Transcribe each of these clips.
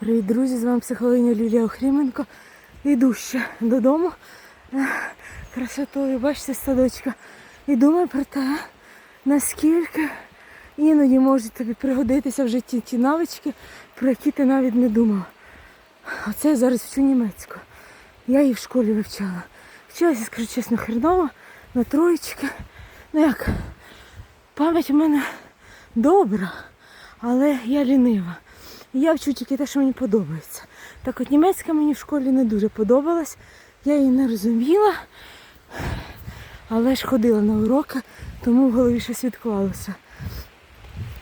Привіт, друзі! З вами психологиня Лілія Охріменко. Йду ще додому красотою, бачите, садочка. І думаю про те, наскільки іноді можуть тобі пригодитися в житті ті навички, про які ти навіть не думав. Оце я зараз вчу німецьку. Я її в школі вивчала. Вчилася, скажу чесно, хреново, на троєчки. Ну як, пам'ять у мене добра, але я лінива. І Я вчу тільки те, що мені подобається. Так от німецька мені в школі не дуже подобалась. Я її не розуміла, але ж ходила на уроки, тому в голові щось відклалося.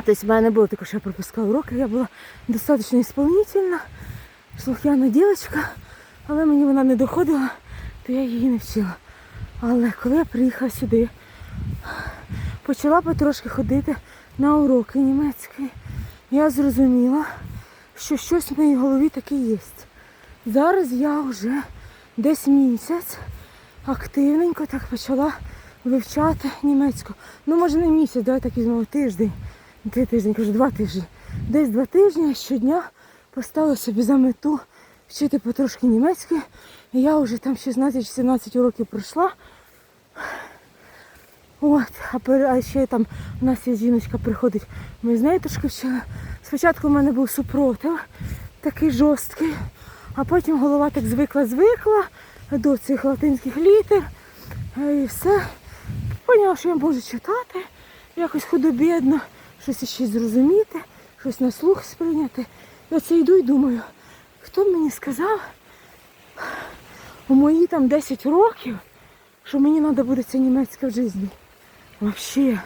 Тобто в мене не було такого, що я пропускала уроки, я була достатньо ісполнительна, слух'яна дівчинка, але мені вона не доходила, то я її не вчила. Але коли я приїхала сюди, почала потрошки ходити на уроки німецької, я зрозуміла, що щось в моїй голові таке є. Зараз я вже десь місяць активненько так почала вивчати німецьку. Ну, може не місяць, давай так візьмемо тиждень. Три тижні, кажу, два тижні. Десь два тижні щодня поставила собі за мету вчити потрошки німецької. І Я вже там 16-17 років пройшла. От, а ще там у нас є жіночка приходить, ми з нею трошки вчили. Спочатку в мене був супротив, такий жорсткий, а потім голова так звикла-звикла до цих латинських літер. е, І все. Поняла, що я можу читати, якось худобідно, щось ще зрозуміти, щось на слух сприйняти. І оце йду і думаю, хто б мені сказав у мої там 10 років, що мені треба буде це німецьке в житті. Вообще.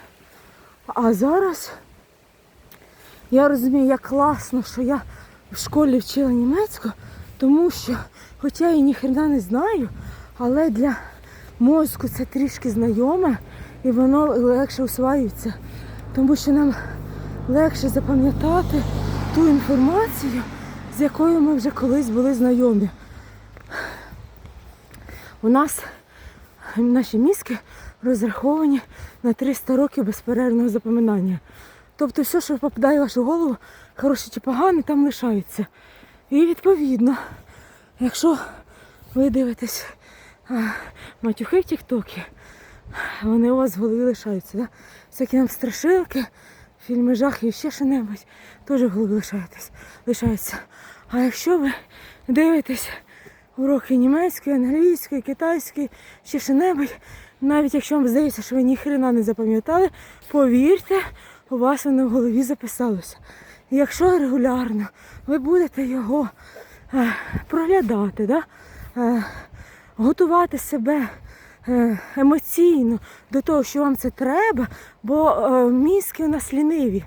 А зараз я розумію, як класно, що я в школі вчила німецьку, тому що, хоча я ніхрена не знаю, але для мозку це трішки знайоме і воно легше усваюється. Тому що нам легше запам'ятати ту інформацію, з якою ми вже колись були знайомі. У нас наші мізки розраховані на 300 років безперервного запам'ятання. Тобто все, що попадає в вашу голову, хороше чи погане, там лишається. І відповідно, якщо ви дивитесь матюхи в Тіктокі, вони у вас в голові лишаються. Да? Всякі нам страшилки, фільми жахів і ще що-небудь, теж в голові лишаєтесь, лишаються. А якщо ви дивитесь уроки німецької, англійської, китайської, чи що-небудь, навіть якщо вам здається, що ви ніхрена не запам'ятали, повірте, у вас воно в голові записалося. І якщо регулярно ви будете його е, проглядати, да? е, готувати себе е, емоційно до того, що вам це треба, бо е, мізки у нас ліниві.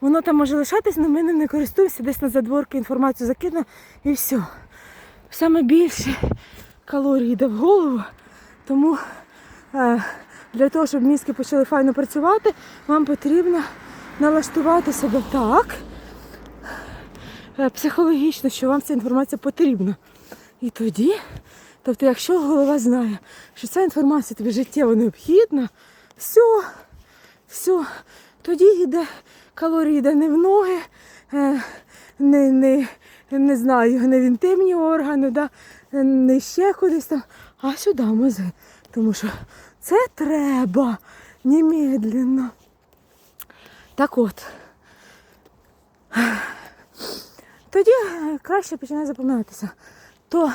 Воно там може лишатись, але ми ним не користуємося, десь на задворки інформацію закину і все. Саме більше калорій йде в голову, тому е, для того, щоб мізки почали файно працювати, вам потрібно налаштувати себе так е, психологічно, що вам ця інформація потрібна. І тоді, тобто, якщо голова знає, що ця інформація тобі життєво необхідна, все, все, тоді йде калорії йде не в ноги, е, не, не, не знаю, не в інтимні органи, да, не ще кудись там, а сюди в мозги. Тому що це треба немедленно. Так от. Тоді е, краще починає запам'ятатися. То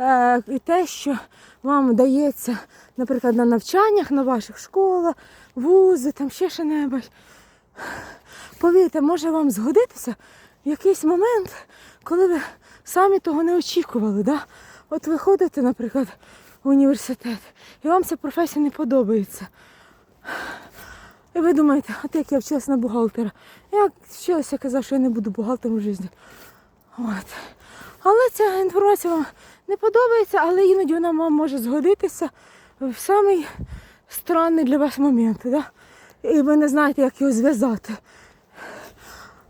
е, і те, що вам дається, наприклад, на навчаннях, на ваших школах, вузи, там ще що-небудь. Повірте, може вам згодитися в якийсь момент, коли ви самі того не очікували. Да? От ви ходите, наприклад, університет, і вам ця професія не подобається. І ви думаєте, от як я вчилася на бухгалтера. Я вчилася, казав, що я не буду бухгалтером в житті. От. Але ця інформація вам не подобається, але іноді вона вам може згодитися в самий странний для вас момент. Да? І ви не знаєте, як його зв'язати.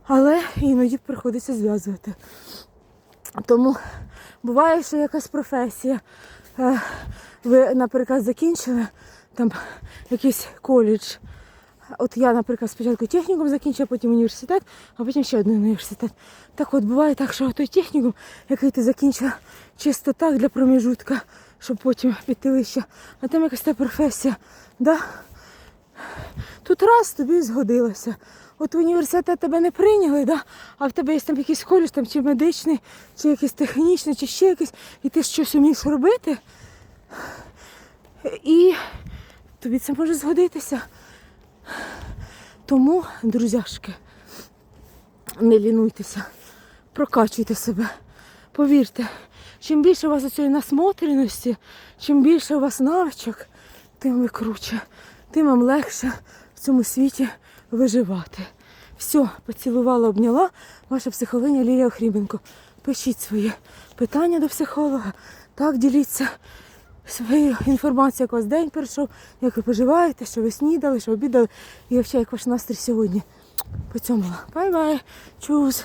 Але іноді приходиться зв'язувати. Тому буває, що якась професія. Ви, наприклад, закінчили там якийсь коледж, От я, наприклад, спочатку технікум закінчила, потім університет, а потім ще один університет. Так от буває так, що той технікум, який ти закінчила чисто так для проміжутка, щоб потім піти вище, а там якась та професія. Да? Тут раз тобі згодилося. От університет тебе не прийняли, да? а в тебе є там якийсь коледж, там, чи медичний, чи якийсь технічний, чи ще якийсь, і ти щось вмієш робити. І тобі це може згодитися. Тому, друзяшки, не лінуйтеся, прокачуйте себе. Повірте, чим більше у вас цієї насмотреності, чим більше у вас навичок, тим ви круче, тим вам легше в цьому світі виживати. Все, поцілувала, обняла ваша психологиня Лілія Охрібенко. Пишіть свої питання до психолога. Так, діліться своєю інформацією, як у вас день пройшов, як ви поживаєте, що ви снідали, що обідали, і взагалі, як ваш настрій сьогодні. Поцьомила. Бай-бай. Чуз.